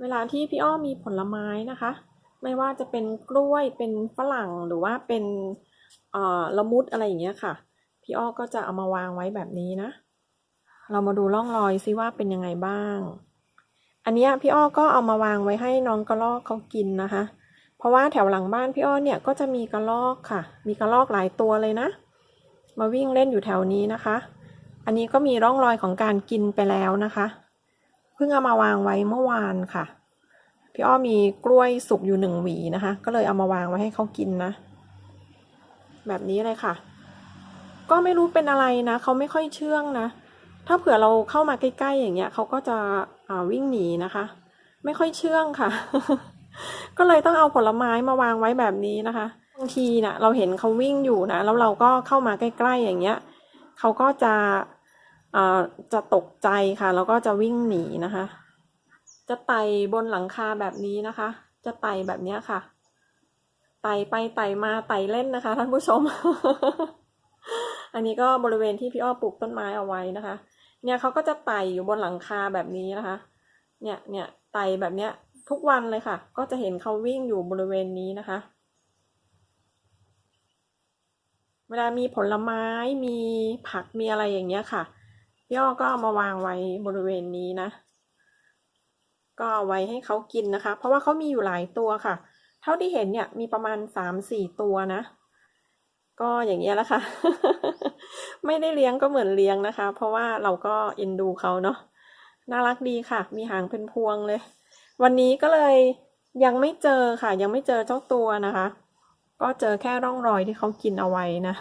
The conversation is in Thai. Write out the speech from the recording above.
เวลาที่พี่อ้อมีผลไม้นะคะ ไม่ว่าจะเป็นกล้วยเป็นฝรั่งหรือว่าเป็นอ่อละมุดอะไรอย่างเงี้ยค่ะ พี่อ้อก็จะเอามาวางไว้แบบนี้นะ เรามาดูร่องรอยซิว่าเป็นยังไงบ้าง อันนี้พี่อ้อก็เอามาวางไว้ให้น้องกระรอกเขากินนะคะ เพราะว่าแถวหลังบ้านพี่อ้อเนี่ยก็จะมีกระรอกค่ะ มีกระรอกหลายตัวเลยนะ มาวิ่งเล่นอยู่แถวนี้นะคะ อันนี้ก็มีร่องรอยของการกินไปแล้วนะคะ พิ่งเอามาวางไว้เมื่อวานค่ะ พี่อ้อมีกล้วยสุกอยู่หนึ่งหวีนะคะ ก็เลยเอามาวางไว้ให้เขากินนะ แบบนี้เลยค่ะ ก็ไม่รู้เป็นอะไรนะเขาไม่ค่อยเชื่องนะ ถ้าเผื่อเราเข้ามาใกล้ๆอย่างเงี้ยเขาก็จะวิ่งหนีนะคะ ไม่ค่อยเชื่องค่ะ ก็เลยต้องเอาผลไม้มาวางไว้แบบนี้นะคะบางทีนะ่ะ เราเห็นเขาวิ่งอยู่นะแล้วเราก็เข้ามาใกล้ๆอย่างเงี้ยเขาก็จะ จะตกใจค่ะ แล้วก็จะวิ่งหนีนะคะ จะไต่บนหลังคาแบบนี้นะคะ จะไต่แบบนี้ค่ะ ไต่ไปไต่มาไต่เล่นนะคะ ท่านผู้ชม อันนี้ก็บริเวณที่พี่อ้อปลูกต้นไม้เอาไว้นะคะ เนี่ยเขาก็จะไต่อยู่บนหลังคาแบบนี้นะคะ เนี่ยเนี่ยไต่แบบเนี้ย ทุกวันเลยค่ะ ก็จะเห็นเขาวิ่งอยู่บริเวณนี้นะคะเวลามีผลไม้มีผักมีอะไรอย่างเงี้ยค่ะ พี่อ้อก็เอามาวางไว้บริเวณนี้นะ ก็เอาไว้ให้เขากินนะคะ เพราะว่าเขามีอยู่หลายตัวค่ะ เท่าที่เห็นเนี่ยมีประมาณสามสี่ตัวนะ ก็อย่างเงี้ยแหละค่ะ ไม่ได้เลี้ยงก็เหมือนเลี้ยงนะคะ เพราะว่าเราก็เอ็นดูเขาเนาะน่ารักดีค่ะ มีหางเป็นพวงเลย วันนี้ก็เลยยังไม่เจอค่ะ ยังไม่เจอเจ้าตัวนะคะ ก็เจอแค่ร่องรอยที่เขากินเอาไว้นะ